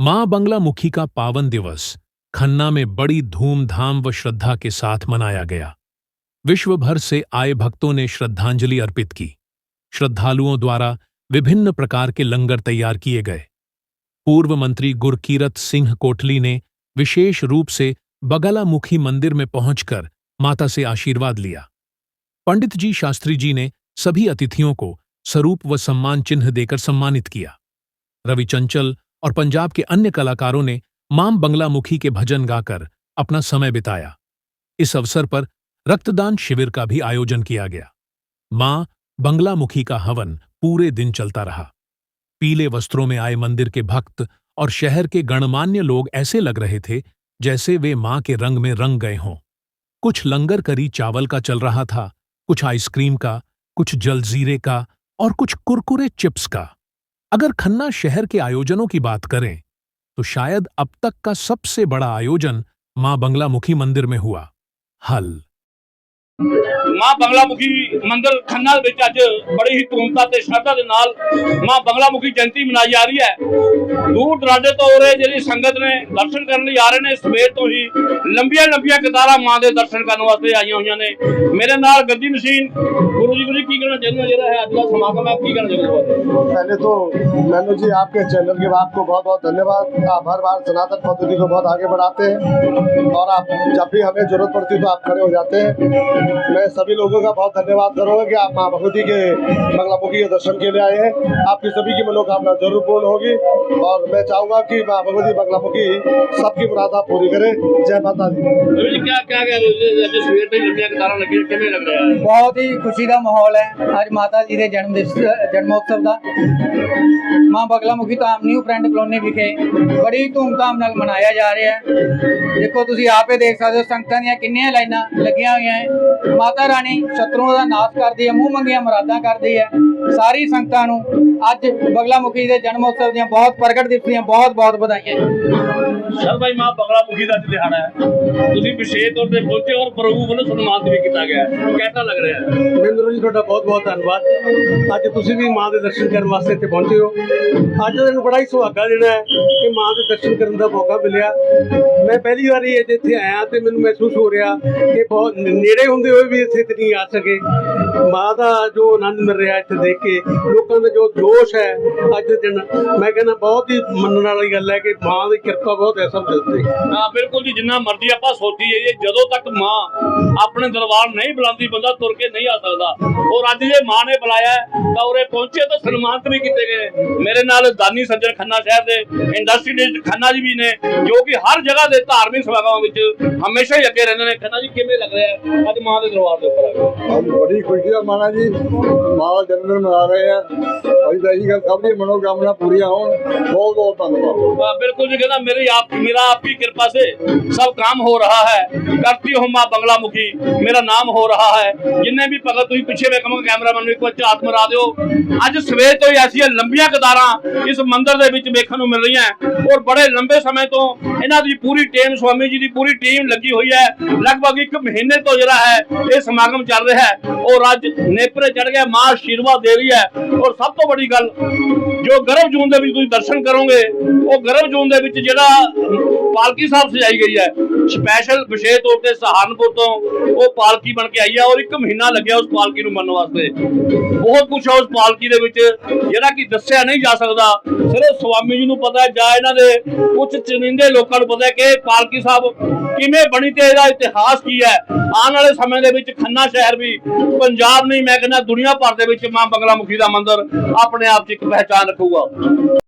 माँ बंगलामुखी का पावन दिवस खन्ना में बड़ी धूमधाम व श्रद्धा के साथ मनाया गया। विश्व भर से आए भक्तों ने श्रद्धांजलि अर्पित की। श्रद्धालुओं द्वारा विभिन्न प्रकार के लंगर तैयार किए गए। पूर्व मंत्री गुरकीरत सिंह कोटली ने विशेष रूप से बगलामुखी मंदिर में पहुंचकर माता से आशीर्वाद लिया। पंडित जी शास्त्री जी ने सभी अतिथियों को स्वरूप व सम्मान चिन्ह देकर सम्मानित किया। रवि चंचल और पंजाब के अन्य कलाकारों ने माँ बंगलामुखी के भजन गाकर अपना समय बिताया। इस अवसर पर रक्तदान शिविर का भी आयोजन किया गया। माँ बंगलामुखी का हवन पूरे दिन चलता रहा। पीले वस्त्रों में आए मंदिर के भक्त और शहर के गणमान्य लोग ऐसे लग रहे थे जैसे वे माँ के रंग में रंग गए हों। कुछ लंगर करी चावल का चल रहा था, कुछ आइसक्रीम का, कुछ जलजीरे का और कुछ कुरकुरे चिप्स का। अगर खन्ना शहर के आयोजनों की बात करें तो शायद अब तक का सबसे बड़ा आयोजन मां बंगलामुखी मंदिर में हुआ हल ਮਾਂ ਬੰਗਲਾਮੁਖੀ ਮੰਦਿਰ ਖੰਨਾ ਦੇ ਵਿੱਚ ਅੱਜ ਬੜੀ ਹੀ ਧੂਮਧਾਮ ਤੇ ਸ਼ਰਧਾ ਦੇ ਨਾਲ ਮਾਂ ਬੰਗਲਾਮੁਖੀ ਜਯੰਤੀ ਮਨਾਈ ਜਾ ਰਹੀ ਹੈ ਦੂਰ ਦਰਾਡੇ ਤੋਂ ਉਰੇ ਜਿਹੜੀ ਸੰਗਤ ਨੇ ਦਰਸ਼ਨ ਕਰਨ ਲਈ ਆ ਰਹੇ ਨੇ ਸਵੇਰ ਤੋਂ ਹੀ ਲੰਬੀਆਂ ਲੰਬੀਆਂ ਕਤਾਰਾਂ ਮਾਂ ਦੇ ਦਰਸ਼ਨ ਕਰਨ ਵਾਸਤੇ ਆਈਆਂ ਹੋਈਆਂ ਨੇ ਮੇਰੇ ਨਾਲ ਗੱਦੀ ਮਸ਼ੀਨ ਗੁਰੂ ਜੀ ਗੁਰੂ ਜੀ ਕੀ ਕਹਿਣਾ ਚਾਹੁੰਦੇ ਹੋ ਜਿਹੜਾ ਹੈ ਅੱਜ ਦਾ ਸਮਾਗਮ ਹੈ ਕੀ ਕਹਿਣਾ ਚਾਹੁੰਦੇ ਹੋ पहले तो मैनू जी आपके चैनल के आपको बहुत बहुत धन्यवाद आप हर बार सनातन पद्धति को बहुत आगे बढ़ाते हैं और आप जब भी हमें जरूरत पड़ती है तो आप खड़े हो जाते हैं मैं सभी लोगों का बहुत धन्यवाद करूँगा कि आप माँ भगवती के बंगलामुखी के दर्शन के लिए आए हैं आपकी सभी की मनोकामना जरूर पूर्ण होगी और मैं चाहूँगा कि माँ भगवती बंगलामुखी सबकी मुरादा पूरी करे जय माता दी ਗੁਰੂ ਜੀ ਕਿਆ ਕਿਆ ਕਹਿ ਰਹੇ ਹੋ ਅੱਜ ਸਵੇਰ ਤੋਂ ਹੀ ਲੰਬੀਆਂ ਕਤਾਰਾਂ ਲੱਗੀਆਂ ਕਿਵੇਂ ਲੱਗ ਰਿਹਾ ਹੈ ਬਹੁਤ ਹੀ ਖੁਸ਼ੀ ਦਾ ਮਾਹੌਲ ਹੈ ਅੱਜ ਮਾਤਾ ਜੀ ਦੇ ਜਨਮ ਦਿਵਸ ਜਨਮੋਤਸਵ ਦਾ ਮਾਂ ਬਗਲਾਮੁਖੀ ਧਾਮ ਨਿਊ ਫਰੈਂਡ ਕਲੋਨੀ ਵਿਖੇ ਬੜੀ ਧੂਮਧਾਮ ਨਾਲ ਮਨਾਇਆ ਜਾ ਰਿਹਾ ਹੈ ਦੇਖੋ ਤੁਸੀਂ ਆਪੇ ਦੇਖ ਸਕਦੇ ਹੋ ਸੰਗਤਾਂ ਦੀਆਂ ਕਿੰਨੀਆਂ ਲਾਈਨਾਂ ਲੱਗੀਆਂ ਹੋਈਆਂ ਹੈ ਮਾਤਾ ਰਾਣੀ ਸ਼ਤਰੂਆਂ ਦਾ ਨਾਸ਼ ਕਰਦੀ ਹੈ ਮੂੰਹ ਮੰਗੀਆਂ ਮੁਰਾਦਾਂ ਕਰਦੀ ਹੈ। ਸਾਰੀ ਸੰਗਤਾਂ ਨੂੰ ਅੱਜ ਬਗਲਾਮੁਖੀ ਦੇ ਜਨਮੋਤਸਵ ਦੀਆਂ ਬਹੁਤ ਪ੍ਰਗਟ ਦਿਵਸ ਦੀਆਂ ਬਹੁਤ ਬਹੁਤ ਵਧਾਈਆਂ ਸਰ ਭਾਈ ਮਾਂ ਬਗਲਾਮੁਖੀ ਦਾ ਅੱਜ ਦਿਹਾੜਾ ਹੈ। ਤੁਸੀਂ ਵਿਸ਼ੇਸ਼ ਤੌਰ ਤੇ ਪਹੁੰਚੇ ਔਰ ਪ੍ਰਭੂ ਵੱਲੋਂ ਸਨਮਾਨਿਤ ਵੀ ਕੀਤਾ ਗਿਆ ਹੈ। ਕਿਹਦਾ ਲੱਗ ਰਿਹਾ ਹੈ? ਮਹਿੰਦਰ ਜੀ ਤੁਹਾਡਾ ਬਹੁਤ ਬਹੁਤ ਧੰਨਵਾਦ। ਅੱਜ ਤੁਸੀਂ ਵੀ ਮਾਂ ਦੇ ਦਰਸ਼ਨ ਕਰਨ ਵਾਸਤੇ ਇੱਥੇ ਪਹੁੰਚੇ ਹੋ। ਅੱਜ ਦਾ ਦਿਨ ਬੜਾ ਹੀ ਸੁਹਾਗਾ ਜਿਹੜਾ ਹੈ ਕਿ ਮਾਂ ਦੇ ਦਰਸ਼ਨ ਕਰਨ ਦਾ ਮੌਕਾ ਮਿਲਿਆ। ਮੈਂ ਪਹਿਲੀ ਵਾਰੀ ਇੱਥੇ ਆਇਆ ਤੇ ਮੈਨੂੰ ਮਹਿਸੂਸ ਹੋ ਰਿਹਾ ਕਿ ਬਹੁਤ ਨੇੜੇ ਹੁੰਦੇ ਹੋਏ ਵੀ ਇੱਥੇ ਨਹੀਂ ਆ ਸਕੇ। ਮਾਂ ਦਾ ਜੋ ਆਨੰਦ ਮਿਲ ਰਿਹਾ ਇੱਥੇ ਦੇਖ ਕੇ ਲੋਕਾਂ ਦਾ ਜੋ ਜੋਸ਼ ਹੈ ਅੱਜ ਦੇ ਦਿਨ ਮੈਂ ਕਹਿੰਦਾ ਬਹੁਤ ਹੀ ਮੰਨਣ ਵਾਲੀ ਗੱਲ ਹੈ ਕਿ ਮਾਂ ਦੀ ਕਿਰਪਾ ਬਹੁਤ ਹੈ ਸਭ ਹਾਂ ਬਿਲਕੁਲ ਜੀ ਜਿੰਨਾ ਮਰਜ਼ੀ ਆਪਾਂ ਸੋਚੀ ਜਾਈਏ ਜਦੋਂ ਤੱਕ ਮਾਂ ਆਪਣੇ ਦਰਬਾਰ ਨਹੀਂ ਬੁਲਾਉਂਦੀ ਬੰਦਾ ਤੁਰ ਕੇ ਨਹੀਂ ਆ ਸਕਦਾ। ਔਰ ਅੱਜ ਜੇ ਮਾਂ ਨੇ ਬੁਲਾਇਆ ਤਾਂ ਉਰੇ ਪਹੁੰਚੇ ਤਾਂ ਸਨਮਾਨਿਤ ਵੀ ਕੀਤੇ ਗਏ। ਮੇਰੇ ਨਾਲ ਦਾਨੀ ਸੱਜਣ ਖੰਨਾ ਸਾਹਿਬ ਦੇ ਇੰਡਸਟਰੀ ਖੰਨਾ ਜੀ ਵੀ ਨੇ ਜੋ ਕਿ ਹਰ ਜਗ੍ਹਾ ਦੇ ਧਾਰਮਿਕ ਸਭਾਵਾਂ ਵਿੱਚ ਹਮੇਸ਼ਾ ਹੀ ਅੱਗੇ ਰਹਿੰਦੇ ਨੇ। ਖੰਨਾ ਜੀ ਕਿਵੇਂ ਲੱਗ ਰਿਹਾ ਅੱਜ ਮਾਂ ਦੇ ਦਰਬਾਰ ਦੇ ਉੱਪਰ ਆ ਗਏ ਬੜੀ ਖੁਸ਼ੀ खुशी का माना जी माँ का जन्मदिन मना रहे हैं और यही गल सबकी मनोकामना पूरी हो बहुत बहुत धन्यवाद वाह, बिल्कुल जी कहना मेरी आप मेरा आपकी कृपा से सब काम हो रहा है करती हूँ माँ बंगलामुखी मेरा नाम हो रहा है जिन्ने भी भगत ਤੁਸੀਂ ਪਿੱਛੇ ਵੇ ਕਮਾ ਕੈਮਰਾਮੈਨ ਨੂੰ ਇੱਕ ਵਾਰ ਝਾਤ ਮਰਾ ਦਿਓ ਅੱਜ ਸਵੇਰ ਤੋਂ ਹੀ ਐਸੀਆਂ ਲੰਬੀਆਂ ਕਤਾਰਾਂ ਇਸ ਮੰਦਿਰ ਦੇ ਵਿੱਚ ਵੇਖਣ ਨੂੰ ਮਿਲ ਰਹੀਆਂ ਔਰ ਬੜੇ ਲੰਬੇ ਸਮੇਂ ਤੋਂ ਇਹਨਾਂ ਦੀ ਪੂਰੀ ਟੀਮ ਸਵਾਮੀ ਜੀ ਦੀ ਪੂਰੀ ਟੀਮ ਲੱਗੀ ਹੋਈ ਹੈ ਲਗਭਗ ਇੱਕ ਮਹੀਨੇ ਤੋਂ ਜਿਹੜਾ ਹੈ ਇਹ ਸਮਾਗਮ ਚੱਲ ਰਿਹਾ ਹੈ ਔਰ ਅੱਜ ਨੇਪਰੇ ਚੜ ਗਿਆ, ਮਾਂ ਆਸ਼ੀਰਵਾਦ ਦੇ ਰਹੀ ਹੈ। ਔਰ ਸਭ ਤੋਂ ਵੱਡੀ ਗੱਲ, ਜੋ ਗਰਭ ਜੂਨ ਦੇ ਵਿੱਚ ਤੁਸੀਂ ਦਰਸ਼ਨ ਕਰੋਗੇ, ਉਹ ਗਰਭ ਜੂਨ ਦੇ ਵਿੱਚ ਜਿਹੜਾ ਪਾਲਕੀ ਸਾਹਿਬ ਸਜਾਈ ਗਈ ਹੈ ਸਪੈਸ਼ਲ ਵਿਸ਼ੇਸ਼ ਤੌਰ ਤੇ ਸਹਾਰਨਪੁਰ ਤੋਂ ਉਹ ਪਾਲਕੀ ਬਣ ਕੇ ਆਈ ਹੈ ਔਰ ਇੱਕ ਮਹੀਨਾ ਲੱਗਿਆ ਉਸ ਪਾਲਕੀ ਨੂੰ ਮੰਨਣ ਵਾਸਤੇ। ਬਹੁਤ ਕੁਝ ਉਸ ਪਾਲਕੀ ਦੇ ਵਿੱਚ, ਜਿਹੜਾ ਕਿ ਦੱਸਿਆ ਨਹੀਂ ਜਾ ਸਕਦਾ। ਸਿਰਫ ਸਵਾਮੀ ਜੀ ਨੂੰ ਪਤਾ ਜਾਂ ਇਹਨਾਂ ਦੇ ਕੁਝ ਚੁਣਿੰਦੇ ਲੋਕਾਂ ਨੂੰ ਪਤਾ ਕਿ ਪਾਲਕੀ ਸਾਹਿਬ ਕਿਵੇਂ ਬਣੀ ਤੇ ਇਹਦਾ ਇਤਿਹਾਸ ਕੀ ਹੈ। ਆਉਣ ਵਾਲੇ ਸਮੇਂ ਦੇ ਵਿੱਚ ਖੰਨਾ ਸ਼ਹਿਰ ਵੀ ਪੰਜਾਬ ਨਹੀਂ, ਮੈਂ ਕਹਿੰਦਾ ਦੁਨੀਆ ਭਰ ਦੇ ਵਿੱਚ ਮਾਂ ਬੰਗਲਾ ਮੁਖੀ ਦਾ ਮੰਦਿਰ ਆਪਣੇ ਆਪ 'ਚ ਇੱਕ ਪਹਿਚਾਨ ਰੱਖੂਗਾ।